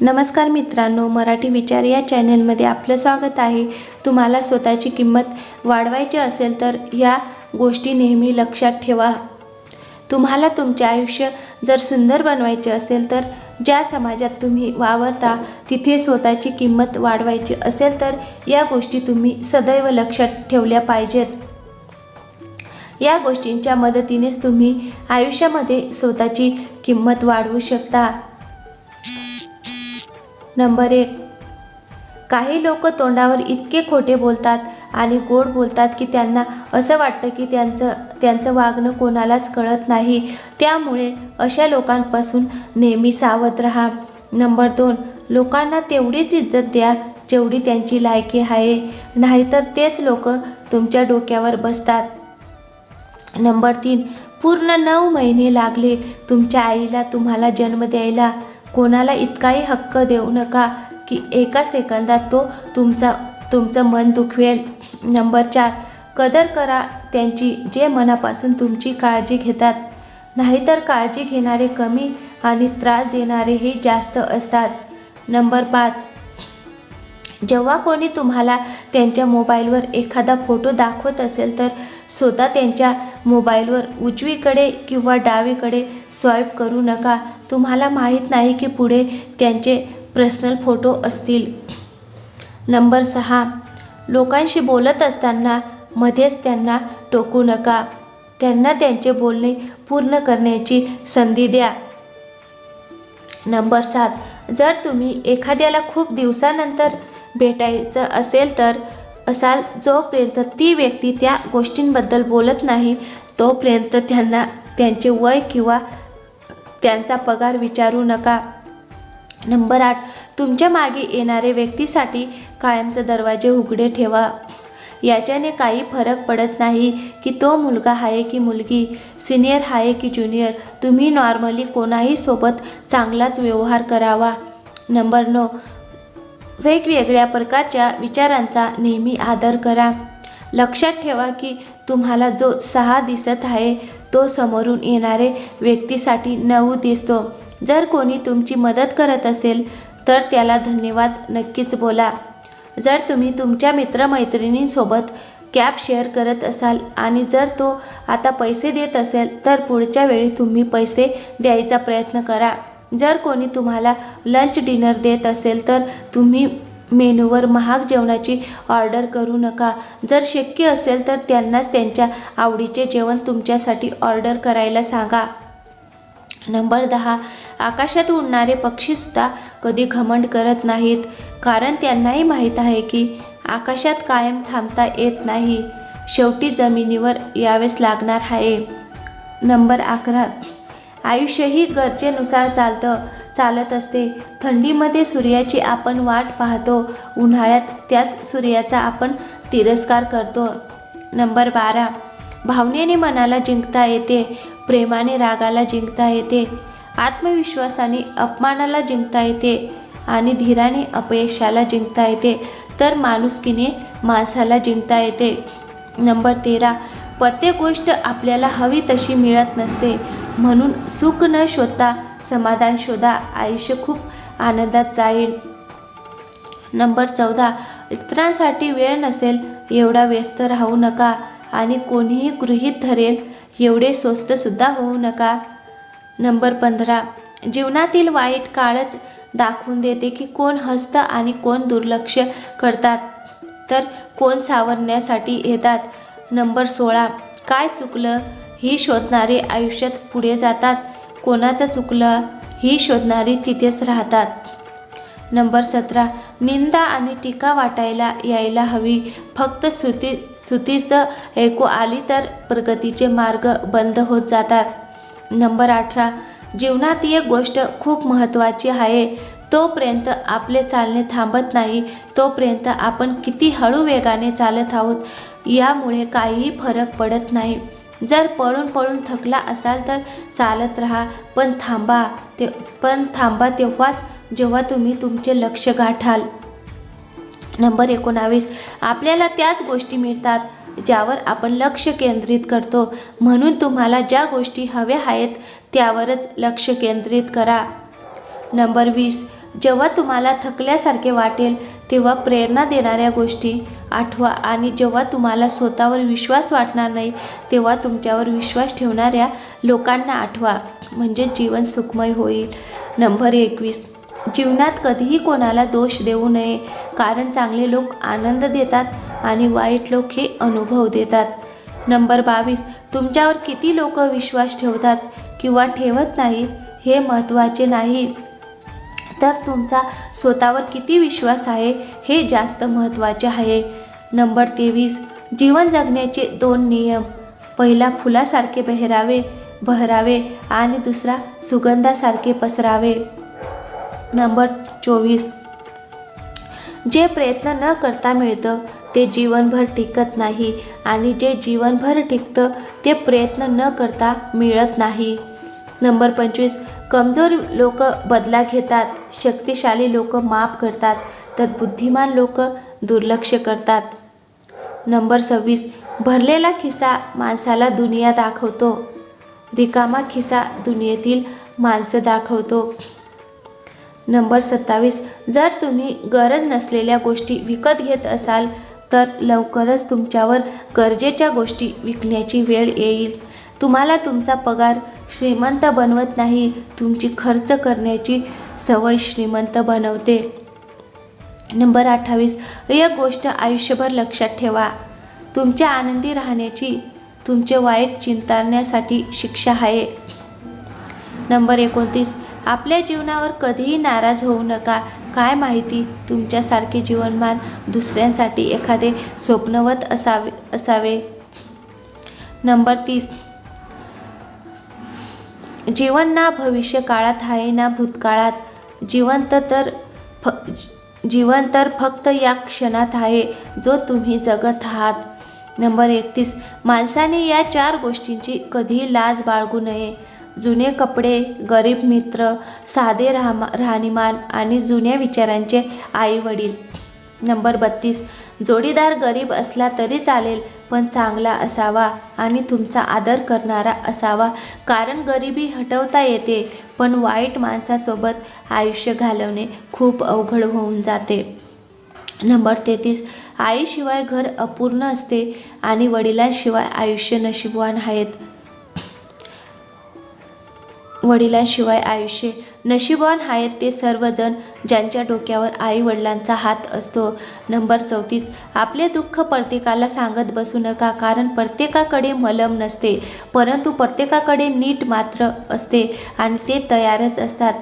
नमस्कार मित्रांनो मराठी विचार या चॅनलमध्ये आपलं स्वागत आहे. तुम्हाला स्वतःची किंमत वाढवायची असेल तर या गोष्टी नेहमी लक्षात ठेवा. तुम्हाला तुमचे आयुष्य जर सुंदर बनवायचे असेल तर ज्या समाजात तुम्ही वावरता तिथे स्वतःची किंमत वाढवायची असेल तर या गोष्टी तुम्ही सदैव लक्षात ठेवल्या पाहिजेत. या गोष्टींच्या मदतीनेच तुम्ही आयुष्यामध्ये स्वतःची किंमत वाढवू शकता. नंबर एक. काही लोक तोंडावर इतके खोटे बोलतात आणि गोड बोलतात की त्यांना असं वाटतं की त्यांचं त्यांचं वागणं कोणालाच कळत नाही. त्यामुळे अशा लोकांपासून नेहमी सावध राहा. नंबर दोन. लोकांना तेवढीच इज्जत द्या जेवढी त्यांची लायकी आहे. नाहीतर तेच लोक तुमच्या डोक्यावर बसतात. नंबर तीन. पूर्ण नऊ महिने लागले तुमच्या आईला तुम्हाला जन्म द्यायला. कोणाला इतकाही हक्क देऊ नका की एका सेकंदात तो तुमचा तुमचं मन दुखवेल. नंबर चार कदर करा त्यांची जे मनापासून तुमची काळजी घेतात. नाहीतर काळजी घेणारे कमी आणि त्रास देणारे हे जास्त असतात. नंबर पाच जेव्हा कोणी तुम्हाला त्यांच्या मोबाईलवर एखादा फोटो दाखवत असेल तर स्वतः त्यांच्या मोबाईलवर उजवीकडे किंवा डावीकडे स्वाईप करू नका. तुम्हाला माहीत नाही की पुढे त्यांचे पर्सनल फोटो असतील. नंबर सहा. लोकांशी बोलत असताना मध्येच त्यांना टोकू नका. त्यांना त्यांचे बोलणे पूर्ण करण्याची संधी द्या. नंबर सात. जर तुम्ही एखाद्याला खूप दिवसानंतर भेटायचं असेल तर असाल जोपर्यंत ती व्यक्ती त्या गोष्टींबद्दल बोलत नाही तोपर्यंत त्यांना त्यांचे वय किंवा त्यांचा पगार विचारू नका. नंबर आठ तुमच्या मागे येणारे व्यक्तीसाठी कायमचे दरवाजे उघडे ठेवा. याच्याने काही फरक पडत नाही की तो मुलगा आहे की मुलगी सिनियर आहे की ज्युनियर तुम्ही नॉर्मली कोणाही सोबत चांगलाच व्यवहार करावा. नंबर नऊ वेगवेगळ्या प्रकारच्या विचारांचा नेहमी आदर करा. लक्षात ठेवा की तुम्हाला जो सहा दिसत आहे तो समोरून येणारे व्यक्तीसाठी नऊ दिसतो. जर कोणी तुमची मदत करत असेल तर त्याला धन्यवाद नक्कीच बोला. जर तुम्ही तुमच्या मित्रमैत्रिणींसोबत कॅब शेअर करत असाल आणि जर तो आता पैसे देत असेल तर पुढच्या वेळी तुम्ही पैसे द्यायचा प्रयत्न करा. जर कोणी तुम्हाला लंच डिनर देत असेल तर तुम्ही मेनूवर महाग जेवणाची ऑर्डर करू नका. जर शक्य असेल तर त्यांनाच त्यांच्या आवडीचे जेवण तुमच्यासाठी ऑर्डर करायला सांगा. नंबर दहा. आकाशात उडणारे पक्षीसुद्धा कधी घमंड करत नाहीत. कारण त्यांनाही माहीत आहे की आकाशात कायम थांबता येत नाही. शेवटी जमिनीवर यावेच लागणार आहे. नंबर अकरा. आयुष्यही गरजेनुसार चालतं. चालत असते. थंडीमध्ये सूर्याची आपण वाट पाहतो. उन्हाळ्यात त्याच सूर्याचा आपण तिरस्कार करतो. नंबर बारा. भावनेने मनाला जिंकता येते. प्रेमाने रागाला जिंकता येते. आत्मविश्वासाने अपमानाला जिंकता येते. आणि धीराने अपयशाला जिंकता येते. तर माणुसकीने माणसाला जिंकता येते. नंबर तेरा. प्रत्येक गोष्ट आपल्याला हवी तशी मिळत नसते. म्हणून सुख न शोधता समाधान शोधा. आयुष्य खूप आनंदात जाईल. नंबर चौदा. इतरांसाठी वेळ नसेल एवढा व्यस्त राहू नका आणि कोणीही गृहीत धरेल एवढे स्वस्तसुद्धा होऊ नका. नंबर पंधरा. जीवनातील वाईट काळच दाखवून देते की कोण हस्त आणि कोण दुर्लक्ष करतात तर कोण सावरण्यासाठी येतात. नंबर सोळा. काय चुकलं? ही शोधणारे आयुष्यात पुढे जातात. कोणाचं चुकलं ही शोधणारी तिथेच राहतात. नंबर सतरा निंदा आणि टीका वाटायला यायला हवी. फक्त स्तुती स्तुतीच ऐकू आली तर प्रगतीचे मार्ग बंद होत जातात. नंबर अठरा जीवनात एक गोष्ट खूप महत्त्वाची आहे. तोपर्यंत आपले चालणे थांबत नाही. तोपर्यंत आपण किती हळू वेगाने चालत आहोत यामुळे काहीही फरक पडत नाही. जर पळून पळून थकला असाल तर चालत राहा. पण थांबा ते पण थांबा तेव्हाच जेव्हा तुम्ही तुमचे लक्ष गाठाल. नंबर एकोणावीस. आपल्याला त्याच गोष्टी मिळतात ज्यावर आपण लक्ष केंद्रित करतो. म्हणून तुम्हाला ज्या गोष्टी हव्या आहेत त्यावरच लक्ष केंद्रित करा. नंबर वीस. जेव्हा तुम्हाला थकल्यासारखे वाटेल तेव्हा प्रेरणा देणाऱ्या गोष्टी आठवा आणि जेव्हा तुम्हाला स्वतःवर विश्वास वाटणार नाही तेव्हा तुमच्यावर विश्वास ठेवणाऱ्या लोकांना आठवा. म्हणजे जीवन सुखमय होईल. नंबर एकवीस. जीवनात कधीही कोणाला दोष देऊ नये. कारण चांगले लोक आनंद देतात आणि वाईट लोक हे अनुभव देतात. नंबर बावीस. तुमच्यावर किती लोक विश्वास ठेवतात किंवा ठेवत नाही हे महत्त्वाचे नाही. तर तुमचा स्वतःवर किती विश्वास आहे हे जास्त महत्त्वाचे आहे. नंबर तेवीस जीवन जगण्याचे दोन नियम. पहिला फुलासारखे बहरावे बहरावे आणि दुसरा सुगंधासारखे पसरावे. नंबर चोवीस जे प्रयत्न न करता मिळतं ते जीवनभर टिकत नाही आणि जे जीवनभर टिकतं ते प्रयत्न न करता मिळत नाही. नंबर पंचवीस कमजोर लोक बदला घेतात शक्तिशाली लोक माफ करतात तर बुद्धिमान लोक दुर्लक्ष करतात. नंबर सव्वीस भरलेला खिसा माणसाला दुनिया दाखवतो. रिकामा खिसा दुनियेतील माणसं दाखवतो. नंबर सत्तावीस जर तुम्ही गरज नसलेल्या गोष्टी विकत घेत असाल तर लवकरच तुमच्यावर गरजेच्या गोष्टी विकण्याची वेळ येईल. तुम्हाला तुमचा पगार श्रीमंत बनवत नाही तुमची खर्च करण्याची सवय श्रीमंत बनवते. नंबर अठ्ठावीस एक गोष्ट आयुष्यभर लक्षात ठेवा. तुमच्या आनंदी राहण्याची तुमचे वाईट चिंतारण्यासाठी शिक्षा आहे. नंबर एकोणतीस आपल्या जीवनावर कधीही नाराज होऊ नका. काय माहिती तुमच्यासारखे जीवनमान दुसऱ्यांसाठी एखादे स्वप्नवत असावे असावे. नंबर तीस जीवन ना भविष्य काळात आहे ना भूतकाळात जिवंत तर फ जीवन तर फक्त या क्षणात आहे जो तुम्ही जगत आहात. नंबर एकतीस माणसाने या चार गोष्टींची कधीही लाज बाळगू नये. जुने कपडे गरीब मित्र साधे राहमा राहणीमान आणि जुन्या विचारांचे आई वडील नंबर बत्तीस जोडीदार गरीब असला तरी चालेल पण चांगला असावा आणि तुमचा आदर करणारा असावा. कारण गरिबी हटवता येते पण वाईट माणसासोबत आयुष्य घालवणे खूप अवघड होऊन जाते. नंबर तेहतीस आईशिवाय घर अपूर्ण असते आणि वडिलांशिवाय आयुष्य नशीबवान आहेत. वडिलांशिवाय आयुष्य नशिबवान आहेत ते सर्वजण ज्यांच्या डोक्यावर आई वडिलांचा हात असतो. नंबर चौतीस आपले दुःख प्रत्येकाला सांगत बसू नका कारण प्रत्येकाकडे मलम नसते परंतु प्रत्येकाकडे नीट मात्र असते आणि ते तयारच असतात.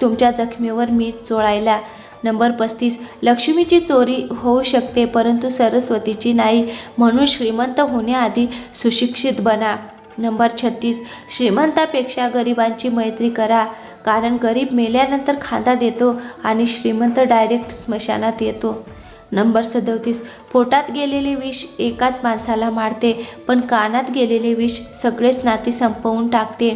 तुमच्या जखमीवर मीठ चोळायला. नंबर पस्तीस लक्ष्मीची चोरी होऊ शकते परंतु सरस्वतीची नाही म्हणून श्रीमंत होण्याआधी सुशिक्षित बना. नंबर छत्तीस श्रीमंतापेक्षा गरिबांची मैत्री करा. कारण गरीब मेल्यानंतर खांदा देतो आणि श्रीमंत डायरेक्ट स्मशानात येतो. नंबर सदोतीस पोटात गेलेले विष एकाच माणसाला मारते पण कानात गेलेले विष सगळेच नाती संपवून टाकते.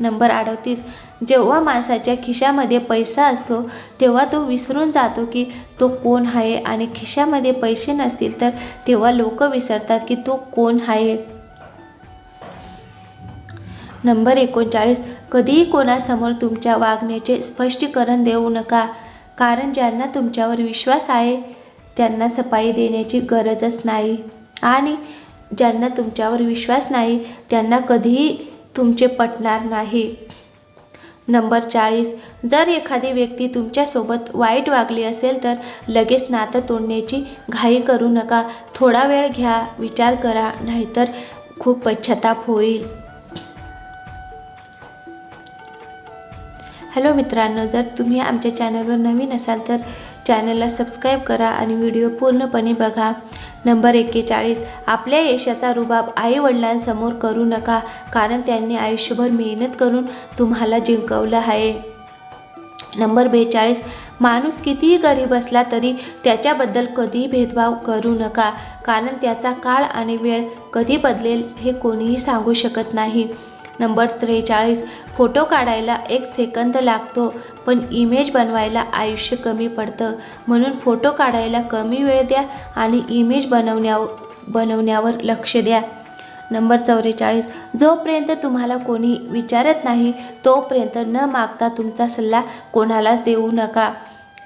नंबर अडतीस जेव्हा माणसाच्या खिशामध्ये पैसा असतो तेव्हा तो विसरून जातो की तो कोण आहे आणि खिशामध्ये पैसे नसतील तर तेव्हा लोक विसरतात की तो कोण आहे. नंबर एकोणचाळीस. कधीही कोणासमोर तुमच्या वागण्याचे स्पष्टीकरण देऊ नका कारण ज्यांना तुमच्यावर विश्वास आहे त्यांना सफाई देण्याची गरजच नाही. आणि ज्यांना तुमच्यावर विश्वास नाही त्यांना कधीही तुमचे पटणार नाही. नंबर चाळीस. जर एखादी व्यक्ती तुमच्यासोबत वाईट वागली असेल तर लगेच नातं तोडण्याची घाई करू नका. थोडा वेळ घ्या विचार करा नाहीतर खूप पश्चाताप होईल. हॅलो मित्रांनो जर तुम्ही आमच्या चॅनलवर नवीन असाल तर चॅनलला सबस्क्राईब करा आणि व्हिडिओ पूर्णपणे बघा. नंबर एक्केचाळीस आपल्या यशाचा रुबाब आईवडिलांसमोर करू नका कारण त्यांनी आयुष्यभर मेहनत करून तुम्हाला जिंकवलं आहे. नंबर बेचाळीस माणूस कितीही गरीब असला तरी त्याच्याबद्दल कधीही भेदभाव करू नका कारण त्याचा काळ आणि वेळ कधी बदलेल हे कोणीही सांगू शकत नाही. नंबर त्रेचाळीस. फोटो काढायला एक सेकंद लागतो पण इमेज बनवायला आयुष्य कमी पडतं. म्हणून फोटो काढायला कमी वेळ द्या आणि इमेज बनवण्या बनवण्यावर लक्ष द्या. नंबर चौवेचाळीस. जोपर्यंत तुम्हाला कोणी विचारत नाही तोपर्यंत न मागता तुमचा सल्ला कोणालाच देऊ नका.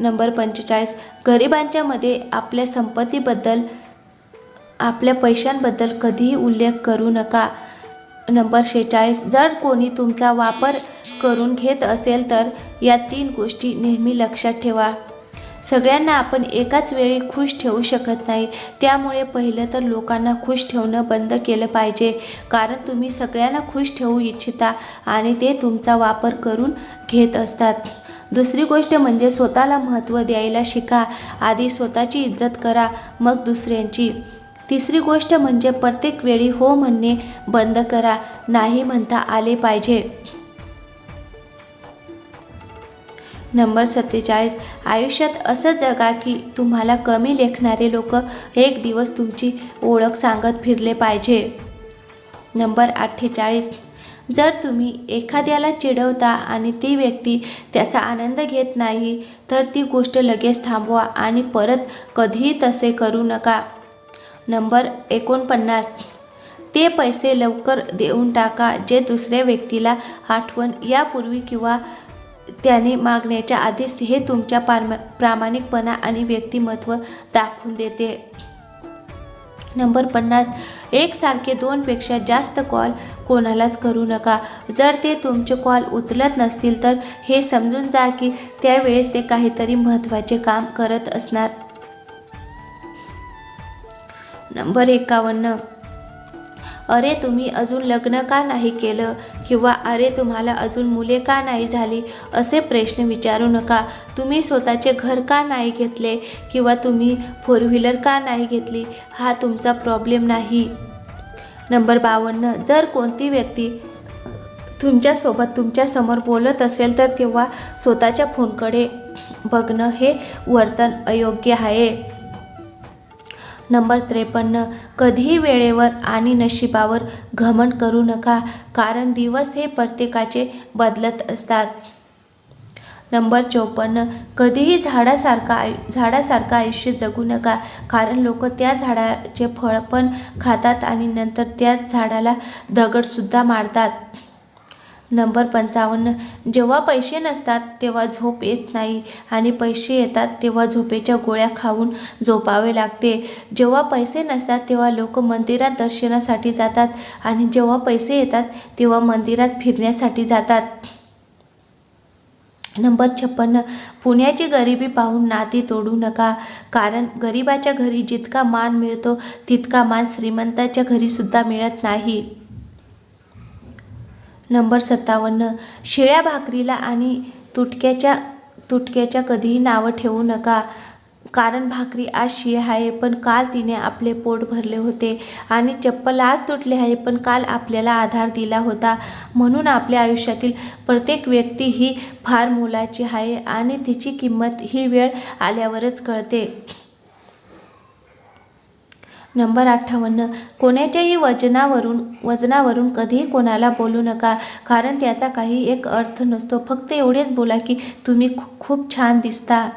नंबर पंचेचाळीस. गरिबांच्या मध्ये आपल्या संपत्तीबद्दल आपल्या पैशांबद्दल कधीही उल्लेख करू नका. नंबर शेहेचाळीस. जर कोणी तुमचा वापर करून घेत असेल तर या तीन गोष्टी नेहमी लक्षात ठेवा. सगळ्यांना आपण एकाच वेळी खुश ठेवू शकत नाही. त्यामुळे पहिलं तर लोकांना खुश ठेवणं बंद केलं पाहिजे. कारण तुम्ही सगळ्यांना खुश ठेवू इच्छिता आणि ते तुमचा वापर करून घेत असतात. दुसरी गोष्ट म्हणजे स्वतःला महत्त्व द्यायला शिका. आधी स्वतःची इज्जत करा मग दुसऱ्यांची. तिसरी गोष्ट म्हणजे प्रत्येक वेळी हो म्हणणे बंद करा नाही म्हणता आले पाहिजे. नंबर सत्तेचाळीस. आयुष्यात असं जगा की तुम्हाला कमी लेखणारे लोक एक दिवस तुमची ओळख सांगत फिरले पाहिजे. नंबर अठ्ठेचाळीस. जर तुम्ही एखाद्याला चिडवता आणि ती व्यक्ती त्याचा आनंद घेत नाही तर ती गोष्ट लगेच थांबवा आणि परत कधीही तसे करू नका. नंबर एकोणपन्नास. ते पैसे लवकर देऊन टाका जे दुसऱ्या व्यक्तीला आठवण यापूर्वी किंवा त्याने मागण्याच्या आधीच हे तुमच्या पारम प्रामाणिकपणा आणि व्यक्तिमत्व दाखवून देते. नंबर पन्नास. एकसारखे दोनपेक्षा जास्त कॉल कोणालाच करू नका. जर ते तुमचे कॉल उचलत नसतील तर हे समजून जा की त्यावेळेस ते काहीतरी महत्त्वाचे काम करत असणार. नंबर एकावन्न. अरे तुम्ही अजून लग्न का नाही केलं? किंवा अरे तुम्हाला अजून मुले का नाही झाली? असे प्रश्न विचारू नका. तुम्ही स्वतःचे घर का नाही घेतले? किंवा तुम्ही फोर व्हीलर का नाही घेतली? हा तुमचा प्रॉब्लेम नाही. नंबर बावन्न. जर कोणती व्यक्ती तुमच्यासोबत तुमच्यासमोर बोलत असेल तर तेव्हा स्वतःच्या फोनकडे बघणं हे वर्तन अयोग्य आहे. नंबर त्रेपन्न कधीही वेळेवर आणि नशिबावर घमंड करू नका कारण दिवस हे प्रत्येकाचे बदलत असतात. नंबर चौपन्न कधीही झाडासारखा आयु झाडासारखं आयुष्य जगू नका कारण लोक त्या झाडाचे फळ पण खातात आणि नंतर त्याच झाडाला दगडसुद्धा मारतात. नंबर पंचावन्न. जेव्हा पैसे नसतात तेव्हा झोप येत नाही आणि पैसे येतात तेव्हा झोपेच्या गोळ्या खाऊन झोपावे लागते. जेव्हा पैसे नसतात तेव्हा लोक मंदिरात दर्शनासाठी जातात आणि जेव्हा पैसे येतात तेव्हा मंदिरात फिरण्यासाठी जातात. नंबर छप्पन्न. पुण्याची गरिबी पाहून नाती तोडू नका कारण गरिबाच्या घरी जितका मान मिळतो तितका मान श्रीमंताच्या घरीसुद्धा मिळत नाही. नंबर सत्तावन्न. शिळ्या भाकरीला आणि तुटक्याच्या तुटक्याच्या कधीही नावं ठेवू नका. कारण भाकरी आज शिळी आहे पण काल तिने आपले पोट भरले होते आणि चप्पल आज तुटले आहे पण काल आपल्याला आधार दिला होता. म्हणून आपल्या आयुष्यातील प्रत्येक व्यक्ती ही फार मोलाची आहे आणि तिची किंमत ही वेळ आल्यावरच कळते. नंबर अठ्ठावन्न. कोणाच्याही वजनावरून वजनावरून कधीही कोणाला बोलू नका कारण त्याचा काही एक अर्थ नसतो. फक्त एवढेच बोला की तुम्ही खू खूप छान दिसता.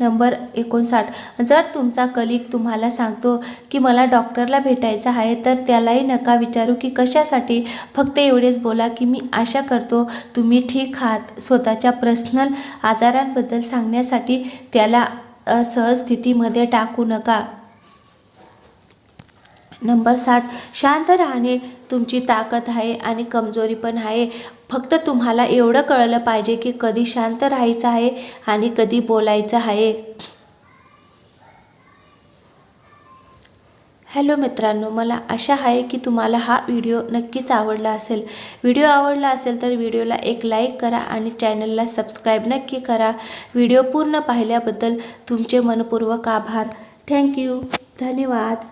नंबर एकोणसाठ. जर तुमचा कलिक तुम्हाला सांगतो की मला डॉक्टरला भेटायचं आहे तर त्यालाही नका विचारू की कशासाठी. फक्त एवढेच बोला की मी आशा करतो तुम्ही ठीक आहात. स्वतःच्या पर्सनल आजारांबद्दल सांगण्यासाठी त्याला सहज स्थितीमध्ये टाकू नका. नंबर साठ शांत राहणे तुमची ताकद आहे आणि कमजोरी पण आहे. फक्त तुम्हाला एवढं कळलं पाहिजे की कधी शांत राहायचं आहे आणि कधी बोलायचं आहे. हॅलो मित्रांनो मला आशा आहे की तुम्हाला हा व्हिडिओ नक्कीच आवडला असेल. व्हिडिओ आवडला असेल तर व्हिडिओला एक लाईक करा आणि चॅनलला सबस्क्राईब नक्की करा. व्हिडिओ पूर्ण पाहिल्याबद्दल तुमचे मनपूर्वक आभार. थँक्यू धन्यवाद.